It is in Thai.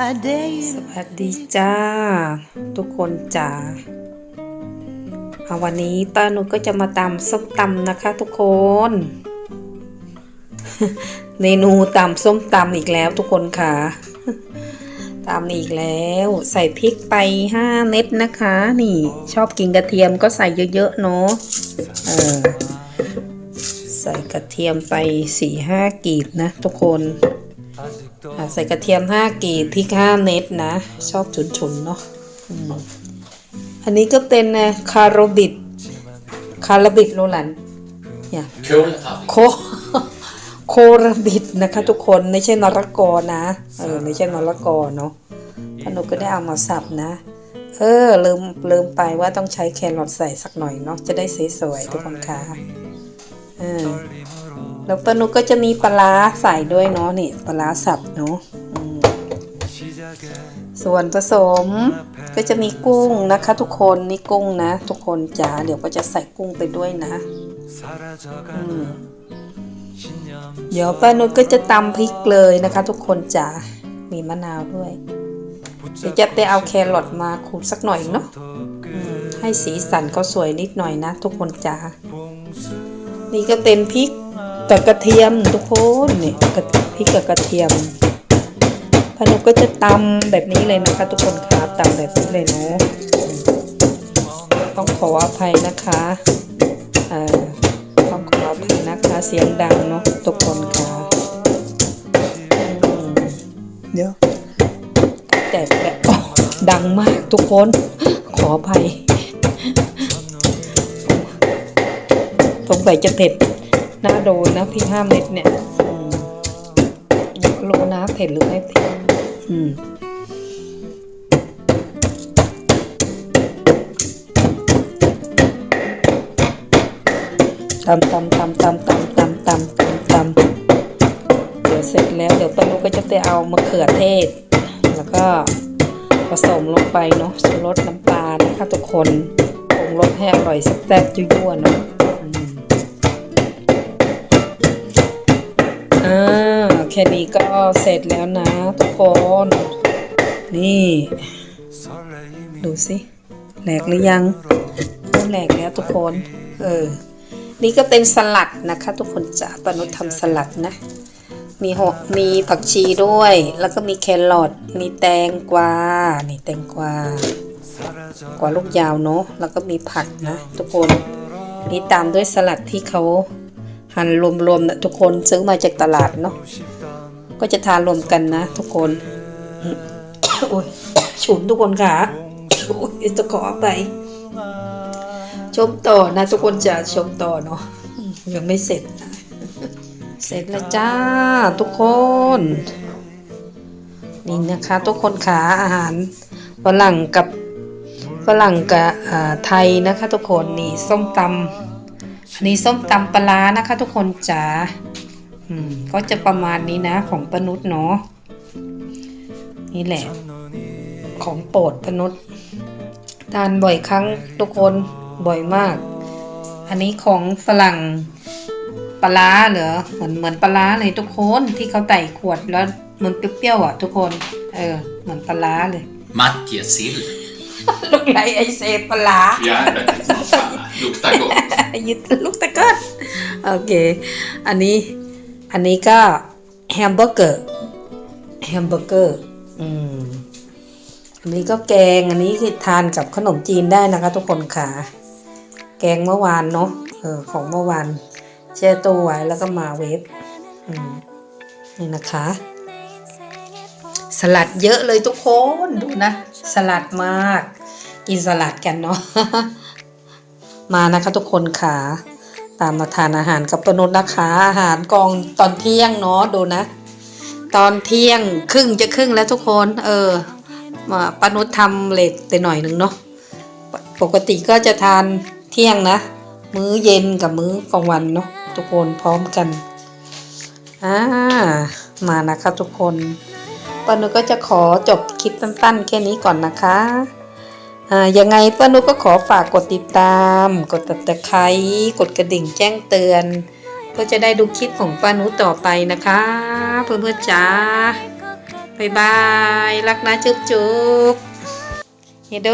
สวัสดีจ้า ทุกคนจ้าวันนี้ป้านุชก็จะมาตำส้มตำนะคะ ทุกคน เมนูตำส้มตำอีกแล้วทุกคนค่ะตำอีกแล้ว ใส่พริกไป5เม็ดนะคะ นี่ ชอบกินกระเทียมก็ใส่เยอะๆเนาะเออใส่กระเทียมไป4-5กีบนะ ทุกคน ใส่กระเทียม5กีบพริก5เม็ดนะ ชอบฉุนๆเนาะอืมอันนี้ก็เป็นนะคาร์โรบิดคาราบิดโรลันเนี่ย Kohlrabi. โคโคราบิดนะคะ ทุกคนไม่ใช่นรกอนะเออไม่ใช่นรกอเนาะพนุก็ได้เอามาสับนะ เออลืมลืมไปว่าต้องใช้แครอทใส่สักหน่อยเนาะจะได้สวยๆทุกคนค่ะเออ แล้วปานุก็จะมีปลาใส่ด้วยเนาะนี่ปลาสับเนาะส่วนผสมก็จะมีกุ้งนะคะ ทุกคนนี่กุ้งนะ ทุกคนจ๋าเดี๋ยวก็จะใส่กุ้งไปด้วยนะเดี๋ยวป้านุชก็จะตำพริกเลยนะคะ ทุกคนจ๋า มีมะนาวด้วย เดี๋ยวจะไปเอาแครอทมาขูดสักหน่อยเนาะให้สีสันเขาสวยนิดหน่อยนะ ทุกคนจ๋า นี่ก็เป็นพริก กับกระเทียมทุกคนนี่กระพริกกับกระเทียมพนุก็จะตำแบบนี้เลยนะคะ ทุกคนคะตำแบบนี้เลยเนาะต้องขออภัยนะคะอ่าต้องขออภัยนะคะเสียงดังเนาะทุกคนค่ะเดี๋ยวแต่แบบดังมากทุกคน ขออภัยสงสัยจะเผ็ด น่าโดนนะพี่ห้าเม็ดเนี่ยอืมรู้นะเผ็ดหรือไม่เผ็ดอืมตำตำตำตำตำตำตำตำตำเดี๋ยวเสร็จแล้วเดี๋ยวป้านุก็จะไปเอามะเขือเทศ แล้วก็ผสมลงไปเนาะชูรสน้ำปลานะคะทุกคนปรุงรสให้อร่อยแซ่บๆยั่วๆเนาะ ค่นี้ก็เสร็จแล้วนะ ทุกคน นี่ ดูสิแหลกหรือยังเริ่มแหลกแล้วทุกคน เออ นี่ก็เป็นสลัดนะคะ ทุกคนจ้าปนุษทำสลัดนะ มีหกมีผักชีด้วย แล้วก็มีแครอทมีแตงกวา นี่แตงกวา กว่าลูกยาวเนาะ แล้วก็มีผักนะ ทุกคนนี่ตามด้วยสลัดที่เขาหั่นรวมๆนะทุกคนซื้อมาจากตลาดเนาะ ก็จะทานรวมกันนะทุกคนโอ้ยฉุนทุกคนค่ะโอ้ยจะขอไป ชมต่อนะ ทุกคนจะชมต่อเนาะยังไม่เสร็จนะเสร็จแล้วจ้าทุกคนนี่นะคะ ทุกคนขาอาหารฝรั่งกับฝรั่งกับไทยนะคะ ทุกคนนี่ส้มตำอันนี้ส้มตำปลานะคะ ทุกคนจ๋า ก็จะประมาณนี้นะของปนุษเนาะนี่แหละ ของโปรดปนุษทานบ่อยครั้งทุกคนบ่อยมาก อันนี้ของฝรั่งปลาร้าเหรอเหมือนเหมือนปลาร้าเลยทุกคนที่เขาใส่ขวดแล้วมันเปรี้ยวๆอะ ทุกคน เออ เหมือนปลาร้าเลย Mattia sill. ลูกไหลไอเซปลาร้า Ja, det är som fan. Luktar gott. ยึดลูกตะก้อนโอเค อันนี้ อันนี้ก็แฮมเบอร์เกอร์แฮมเบอร์เกอร์อืมอันนี้ก็แกงอันนี้คือทานกับขนมจีนได้นะคะทุกคนค่ะ แกงเมื่อวานเนาะเออของเมื่อวานแช่ตู้ไว้แล้วก็มาเวฟอืมนี่นะคะ สลัดเยอะเลยทุกคนดูนะ สลัดมาก กินสลัดกันเนาะมานะคะทุกคนค่ะ ตามมาทานอาหารกับปนุษนะคะ อาหารกองตอนเที่ยงเนาะดูนะ ตอนเที่ยงครึ่งจะครึ่งแล้วทุกคน เออมาปนุษทำเล็กไปหน่อยหนึ่งเนาะปกติก็จะทานเที่ยงนะ มื้อเย็นกับมื้อกลางวันเนาะทุกคนพร้อมกันอ่ามานะคะทุกคนปนุษก็จะขอจบคลิปสั้นๆแค่นี้ก่อนนะคะ ยังไงป้านุก็ขอฝากกดติดตาม กดติดตะไคร้กดกระดิ่งแจ้งเตือน เพื่อจะได้ดูคลิปของป้านุต่อไปนะคะ เพื่อนๆจ้าบายบาย รักนะจุ๊บจุ๊บเฮโด